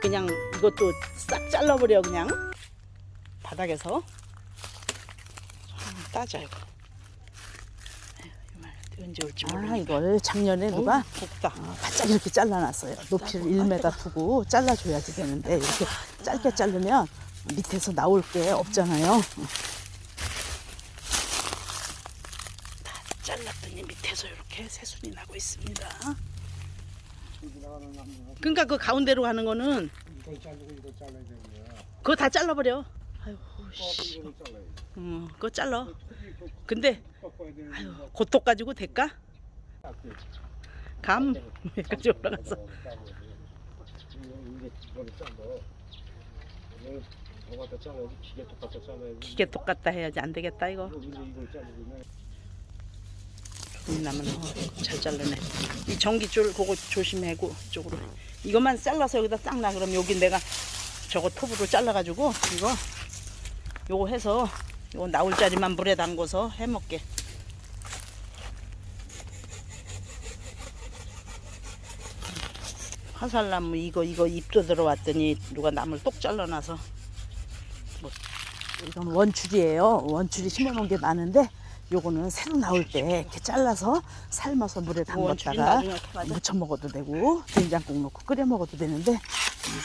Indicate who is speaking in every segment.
Speaker 1: 그냥 이것도 싹 잘라버려 그냥. 바닥에서. 좀 따자 이거. 이말 언제 올지 모르니까
Speaker 2: 아 이걸 작년에 누가
Speaker 1: 곱다.
Speaker 2: 어, 바짝 이렇게 잘라놨어요. 높이를 1m 두고 잘라줘야지 되는데 이렇게 짧게 자르면 밑에서 나올 게 없잖아요.
Speaker 1: 다 잘랐더니 밑에서 이렇게 새순이 나고 있습니다 그러니까 그 가운데로 가는 거는
Speaker 3: 이거 자르고 이거 잘라야 되고요.
Speaker 1: 그거 다 잘라버려.
Speaker 3: 이거 잘라야 돼.
Speaker 1: 어, 그거 잘라 근데
Speaker 3: 꺾어야
Speaker 1: 아유
Speaker 3: 거
Speaker 1: 고토 가지고 될까? 감 여기까지 올라가서
Speaker 3: 기계
Speaker 1: 똑같다 해야지 안 되겠다 이거
Speaker 3: 이거 이걸
Speaker 1: 나면 어, 잘 잘라내. 이 전기줄 그거 조심하고 쪽으로. 이것만 잘라서 여기다 딱 놔. 그럼 여기 내가 저거 톱으로 잘라가지고 이거 요거 해서 요거 나올 자리만 물에 담궈서 해먹게. 화살나무 이거 이거 잎도 들어왔더니 누가 나무를 똑 잘라놔서.
Speaker 2: 이건 원줄이에요. 원줄이 심어놓은 게 많은데 요거는 새로 나올 때 이렇게 잘라서 삶아서 물에 담갔다가? 무쳐 먹어도 되고 된장국 넣고 끓여 먹어도 되는데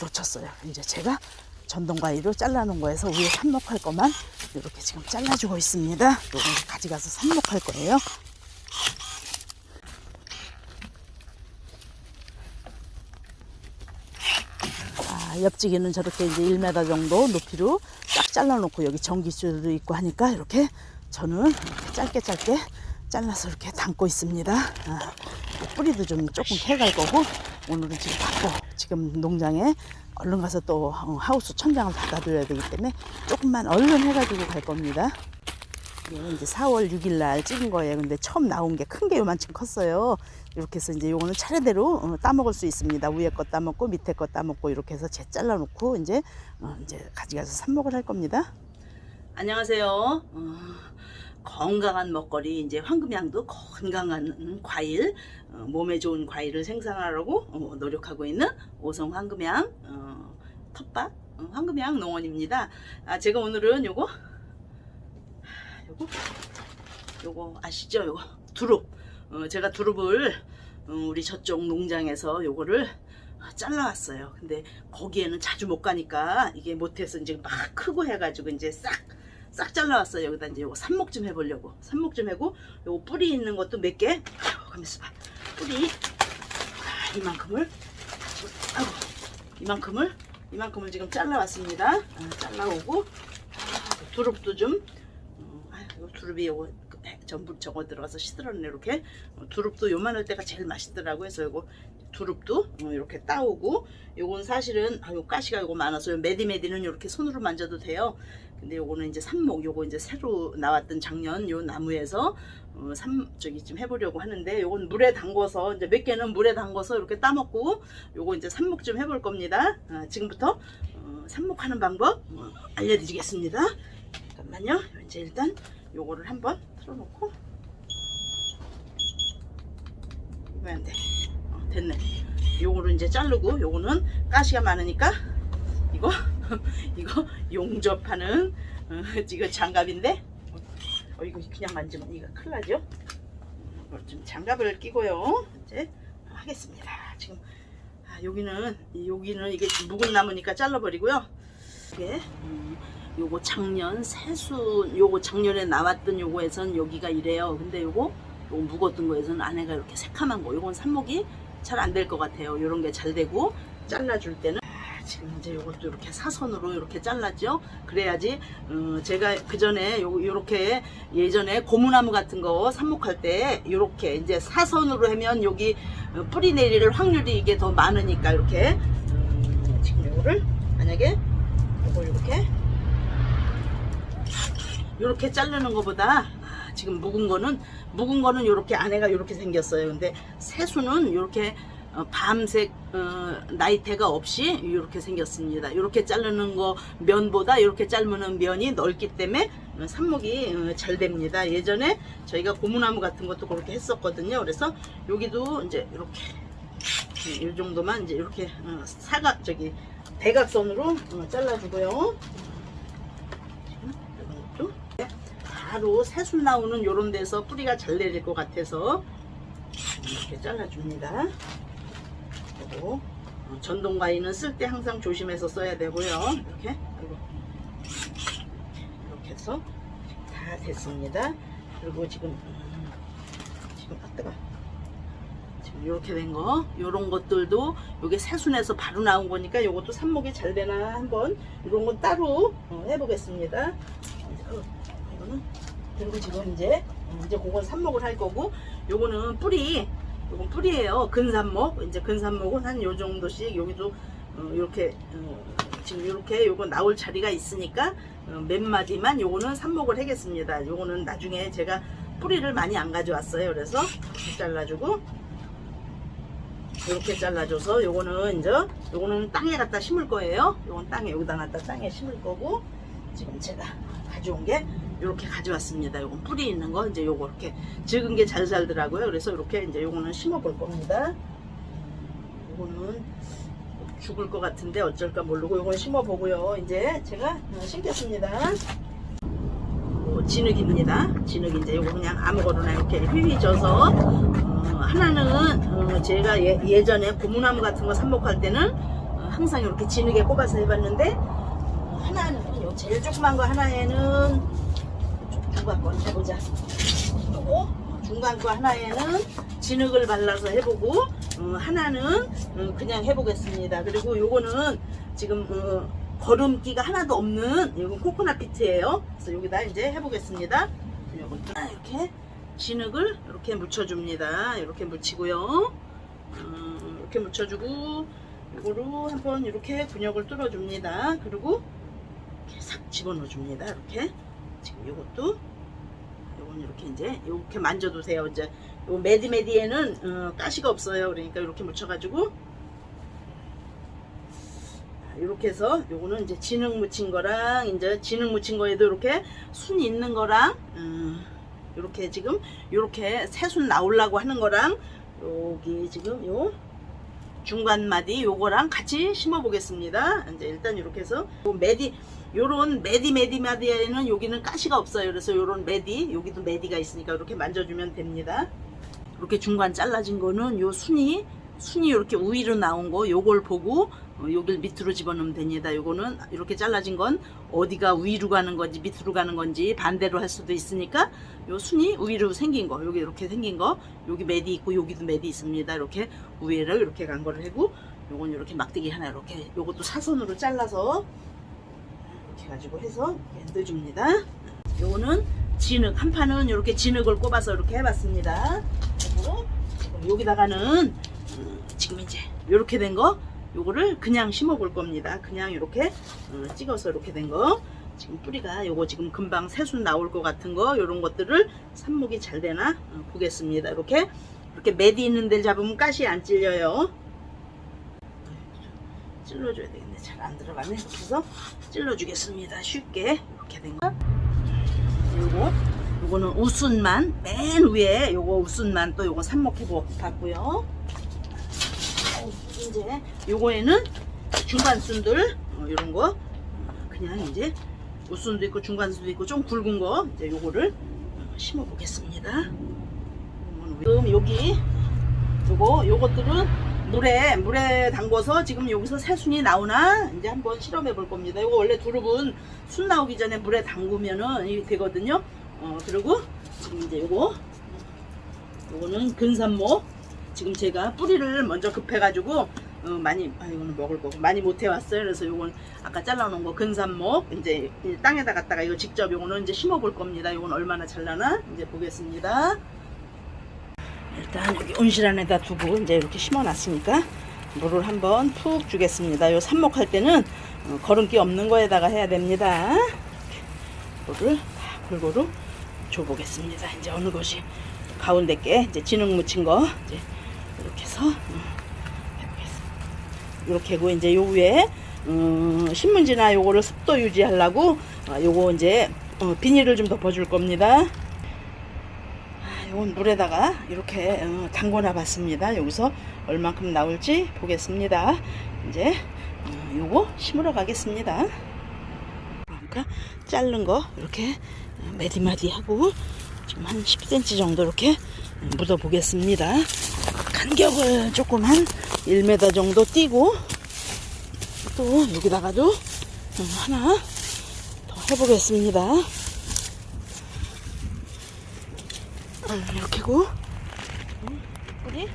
Speaker 2: 놓쳤어요. 이제 제가 전동가위로 잘라놓은 거에서 위에 삽목할 것만 이렇게 지금 잘라주고 있습니다. 요거 가져가서 삽목할 거예요. 아, 옆지기는 저렇게 이제 1m 정도 높이로 쫙 잘라놓고 여기 전기줄도 있고 하니까 이렇게 저는 짧게 짧게 잘라서 이렇게 담고 있습니다. 아, 뿌리도 좀 조금 캐갈 거고 오늘은 지금 바빠. 지금 농장에 얼른 가서 또 어, 하우스 천장을 닫아줘야 되기 때문에 조금만 얼른 해가지고 갈 겁니다. 이게 이제 4월 6일 날 찍은 거예요. 근데 처음 나온 게 큰 게 요만큼 컸어요. 이렇게 해서 이제 요거는 차례대로 어, 따먹을 수 있습니다. 위에 거 따먹고 밑에 거 따먹고 이렇게 해서 재 잘라놓고 이제 어, 이제 가져가서 삽목을 할 겁니다.
Speaker 1: 안녕하세요. 어, 건강한 먹거리 이제 황금향도 건강한 과일, 어, 몸에 좋은 과일을 생산하려고 어, 노력하고 있는 오성 황금향 어, 텃밭 어, 황금향 농원입니다. 아, 제가 오늘은 요거 요거 요거 아시죠? 요거 두릅. 어, 제가 두릅을 어, 우리 저쪽 농장에서 요거를 잘라왔어요. 근데 거기에는 자주 못 가니까 이게 못해서 이제 막 크고 해가지고 이제 싹 싹 잘라왔어요. 여기다 이제 요거 삽목 좀 해보려고. 삽목 좀 하고 요거 뿌리 있는 것도 몇 개. 아이고, 가만있어 봐. 뿌리 아, 이만큼을 아이고 이만큼을 이만큼을 지금 잘라왔습니다. 아, 잘라오고 아, 두릅도 좀 어, 아유, 이거 두릅이 요거 전부 저거 들어가서 시들었네 이렇게 어, 두릅도 요만할 때가 제일 맛있더라고요. 그래서 요거 두릅도 어, 이렇게 따오고 요건 사실은 아, 요 가시가 요거 많아서 요 메디메디는 이렇게 손으로 만져도 돼요. 근데 요거는 이제 삽목 요거 이제 새로 나왔던 작년 요 나무에서 어, 삼 저기 좀 해보려고 하는데 요건 물에 담궈서 이제 몇 개는 물에 담궈서 이렇게 따먹고 요거 이제 삽목 좀 해볼 겁니다. 아, 지금부터 어, 삽목하는 방법 어, 알려드리겠습니다. 잠깐만요. 이제 일단 요거를 한번 틀어놓고 왜안 돼? 어, 됐네. 요거를 이제 자르고 요거는 가시가 많으니까 이거 이거 용접하는 어, 이거 장갑인데 어, 이거 그냥 만지면 이거 큰일 나죠? 이걸 좀 장갑을 끼고요. 이제 하겠습니다. 지금 아, 여기는 여기는 이게 묵은 나무니까 잘라버리고요. 이게 음, 요거 작년 새순 요거 작년에 나왔던 요거에선 여기가 이래요. 근데 요거 요거 묵었던 거에서는 안에가 이렇게 새카만 거. 요건 삽목이 잘 안 될 것 같아요. 요런 게 잘 되고 잘라줄 때는 아, 지금 이제 요것도 이렇게 사선으로 이렇게 잘랐죠. 그래야지 어, 제가 그 전에 요 요렇게 예전에 고무나무 같은 거 삽목할 때 요렇게 이제 사선으로 하면 여기 어, 뿌리 내릴 확률이 이게 더 많으니까 이렇게 음, 지금 요거를 만약에 요걸 이렇게 요렇게 자르는 것보다 아, 지금 묵은 거는 묵은 거는 요렇게 안에가 요렇게 생겼어요. 근데 새수는 요렇게 어, 밤색 어, 나이테가 없이 요렇게 생겼습니다. 요렇게 자르는 거 면보다 요렇게 자르는 면이 넓기 때문에 어, 삽목이 어, 잘 됩니다. 예전에 저희가 고무나무 같은 것도 그렇게 했었거든요. 그래서 여기도 이제 이렇게 이 정도만 이제 이렇게 어, 사각 저기 대각선으로 어, 잘라주고요. 바로 새순 나오는 요런 데서 뿌리가 잘 내릴 것 같아서 이렇게 잘라줍니다. 그리고 어, 전동가위는 쓸때 항상 조심해서 써야 되고요. 이렇게. 이렇게 해서 다 됐습니다. 그리고 지금 음, 지금 아 뜨거. 지금 이렇게 된 거, 요런 것들도 요게 새순에서 바로 나온 거니까 요것도 삽목이 잘 되나 한번 이런 건 따로 어, 해보겠습니다. 어, 이거는 그리고 지금 이제 어, 이제 그건 삽목을 할 거고 요거는 뿌리 요건 뿌리예요. 근삽목 이제 근삽목은 한 요 정도씩 여기도 어, 이렇게 어, 지금 이렇게 요거 나올 자리가 있으니까 어, 몇 마디만 요거는 삽목을 하겠습니다. 요거는 나중에 제가 뿌리를 많이 안 가져왔어요. 그래서 잘라주고 이렇게 잘라줘서 요거는 이제 요거는 땅에 갖다 심을 거예요. 요건 땅에 여기다 놨다 땅에 심을 거고 지금 제가 가져온 게 이렇게 가져왔습니다. 요건 뿌리 있는 거 이제 요거 이렇게 적은 게 잘 살더라고요. 그래서 이렇게 이제 요거는 심어 볼 겁니다. 요거는 죽을 것 같은데 어쩔까 모르고 요건 심어 보고요. 이제 제가 어, 심겠습니다. 요 진흙입니다. 진흙 이제 요거 그냥 아무거나 이렇게 휘휘 져서 어, 하나는 어, 제가 예, 전에 고무나무 같은 거 삽목할 때는 어, 항상 이렇게 진흙에 꼽아서 해봤는데 어, 하나는 요 제일 조그만 거 하나에는 좀 중간 거 해보자. 요거 중간 거 하나에는 진흙을 발라서 해보고 어, 하나는 어, 그냥 해보겠습니다. 그리고 요거는 지금 어, 거름기가 하나도 없는 이건 코코넛 비트예요. 그래서 여기다 이제 해보겠습니다. 요것도 이렇게 진흙을 이렇게 묻혀줍니다. 이렇게 묻히고요. 음, 이렇게 묻혀주고 이거로 한번 이렇게 근육을 뚫어줍니다. 그리고 이렇게 싹 집어넣어줍니다. 이렇게 지금 이것도 요건 이렇게 이제 이렇게 만져두세요. 이제 요 메디메디에는 어, 가시가 없어요. 그러니까 이렇게 묻혀가지고 이렇게 해서 요거는 이제 진흙 묻힌 거랑 이제 진흙 묻힌 거에도 이렇게 순 있는 거랑 음, 이렇게 지금 이렇게 새순 나오려고 하는 거랑 여기 지금 요 중간 마디 요거랑 같이 심어 보겠습니다. 이제 일단 이렇게 해서 요 메디 요런 메디 메디 마디에는 여기는 가시가 없어요. 그래서 요런 메디 여기도 메디가 있으니까 이렇게 만져주면 됩니다. 이렇게 중간 잘라진 거는 요 순이 순이 이렇게 우위로 나온 거 요걸 보고 어, 여길 밑으로 집어넣으면 됩니다. 요거는 이렇게 잘라진 건 어디가 위로 가는 건지 밑으로 가는 건지 반대로 할 수도 있으니까 요 순이 위로 생긴 거 여기 이렇게 생긴 거 여기 매디 있고 여기도 매디 있습니다. 이렇게 위로 이렇게 간 거를 하고 요건 이렇게 막대기 하나 이렇게 요것도 사선으로 잘라서 가지고 해서 이렇게 넣어줍니다. 요거는 진흙 한 판은 이렇게 진흙을 꼽아서 이렇게 해봤습니다. 그리고 여기다가는 음, 지금 이제 이렇게 된 거 요거를 그냥 심어 볼 겁니다. 그냥 이렇게 어, 찍어서 이렇게 된 거. 지금 뿌리가 요거 지금 금방 새순 나올 것 같은 거 요런 것들을 삽목이 잘 되나 어, 보겠습니다. 이렇게 이렇게 매디 있는 데를 잡으면 가시 안 찔려요. 찔러줘야 되겠네. 잘 안 들어가네. 해서 찔러주겠습니다. 쉽게 이렇게 된 거. 요거 요거는 우순만 맨 위에 요거 우순만 또 요거 삽목해 봤고요. 이제 요거에는 중간 순들 어, 이런 거 어, 그냥 이제 우순도 있고 중간 순도 있고 좀 굵은 거 이제 요거를 어, 심어 보겠습니다. 지금 여기 요거 요것들은 물에 물에 담궈서 지금 여기서 새순이 나오나 이제 한번 실험해 볼 겁니다. 이거 원래 두릅은 순 나오기 전에 물에 담그면은 되거든요. 어 그리고 지금 이제 요거 요거는 근산모 지금 제가 뿌리를 먼저 급해가지고 어, 많이 아 이거는 먹을 거고 많이 못 해왔어요. 그래서 요건 아까 잘라놓은 거 근산목 이제 이 땅에다 갖다가 이거 직접 요거는 이제 심어볼 겁니다. 요건 얼마나 잘나나 이제 보겠습니다. 일단 여기 온실 안에다 두고 이제 이렇게 심어놨으니까 물을 한번 푹 주겠습니다. 요 삽목할 때는 어, 거름기 없는 거에다가 해야 됩니다. 물을 다 골고루 줘보겠습니다. 이제 어느 것이 가운데 게 이제 진흙 묻힌 거 이제 이렇게 해서 음, 해보겠습니다. 이렇게 하고 이제 요 위에 음, 신문지나 요거를 습도 유지하려고 어, 요거 이제 어, 비닐을 좀 덮어줄 겁니다. 이건 물에다가 이렇게 어, 담궈놔 봤습니다. 여기서 얼만큼 나올지 보겠습니다. 이제 어, 요거 심으러 가겠습니다. 그러니까 자른 거 이렇게 매디마디 하고 지금 한 10cm 정도 이렇게 묻어 보겠습니다. 간격을 조금 한 1m 정도 띄고 또 여기다가도 하나 더 해보겠습니다. 이렇게고 뿌리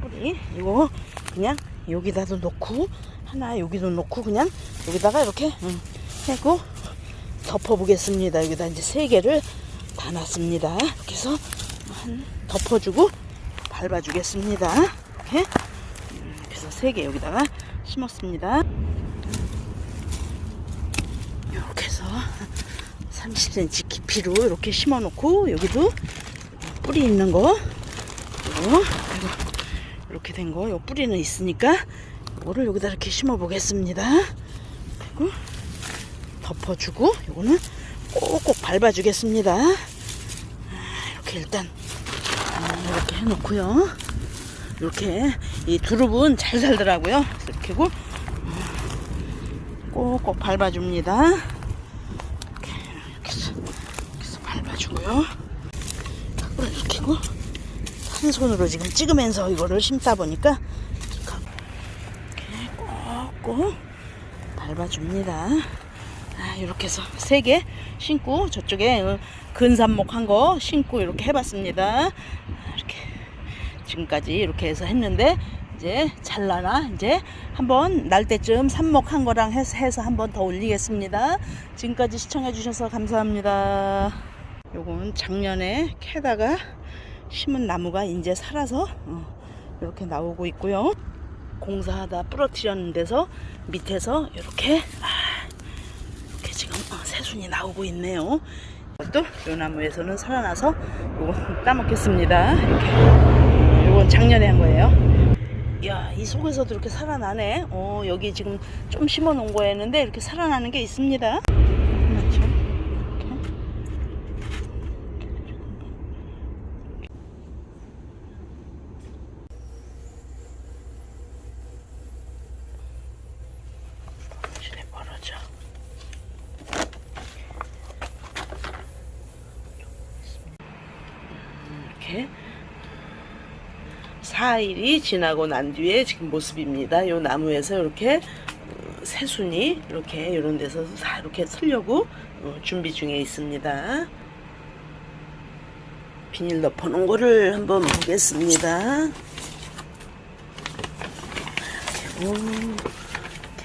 Speaker 1: 뿌리 이거 그냥 여기다도 놓고 하나 여기도 놓고 그냥 여기다가 이렇게 음, 해고 덮어 보겠습니다. 여기다 이제 세 개를 다 놨습니다. 이렇게 해서 한 덮어주고 밟아주겠습니다. 이렇게 음, 그래서 세 개 여기다가 심었습니다. 이렇게 해서 30cm 깊이로 이렇게 심어 놓고 여기도 뿌리 있는 거 이거 이렇게 된 거, 요 뿌리는 있으니까 이거를 여기다 이렇게 심어 보겠습니다. 그리고 덮어주고 요거는 꼭꼭 밟아주겠습니다. 아, 이렇게 일단 아, 이렇게 해놓고요. 이렇게 이 두릅은 잘 살더라고요. 이렇게 고 꼭꼭 밟아줍니다. 이렇게 해서 밟아주고요. 이렇게고 한 손으로 지금 찍으면서 이거를 심다 보니까 이렇게 꼭꼭 밟아줍니다. 아, 이렇게 해서 세 개 신고 저쪽에 어, 근삽목 한 거 신고 이렇게 해봤습니다. 아, 이렇게 지금까지 이렇게 해서 했는데 이제 잘라나 이제 한번 날 때쯤 삽목 한 거랑 해서 해서 한번 더 올리겠습니다. 지금까지 시청해 주셔서 감사합니다. 요건 작년에 캐다가 심은 나무가 이제 살아서 어, 이렇게 나오고 있고요. 공사하다 부러뜨렸는 데서 밑에서 이렇게 아, 이렇게 지금 어, 새순이 나오고 있네요. 또이 나무에서는 살아나서 요거 따먹겠습니다. 이렇게 요건 작년에 한 거예요. 야, 이 속에서도 이렇게 살아나네. 어, 여기 지금 좀 심어 놓은 거였는데 이렇게 살아나는 게 있습니다. 벌어져. 이렇게 4일이 지나고 난 뒤에 지금 모습입니다. 요 나무에서 이렇게 어, 새순이 이렇게 이런 데서 다 이렇게 틀려고 어, 준비 중에 있습니다. 비닐 덮어 놓은 거를 한번 보겠습니다. 이렇게,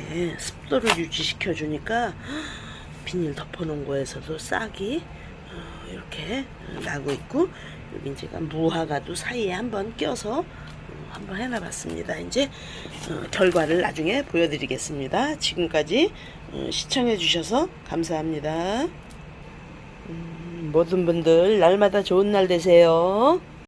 Speaker 1: 이렇게 습도를 유지시켜 주니까 비닐 덮어 놓은 거에서도 싹이 어, 이렇게 나고 있고 여기 제가 무화과도 사이에 한번 껴서 어, 한번 해놔봤습니다. 이제 어, 결과를 나중에 보여드리겠습니다. 지금까지 어, 시청해주셔서 감사합니다. 음, 모든 분들 날마다 좋은 날 되세요.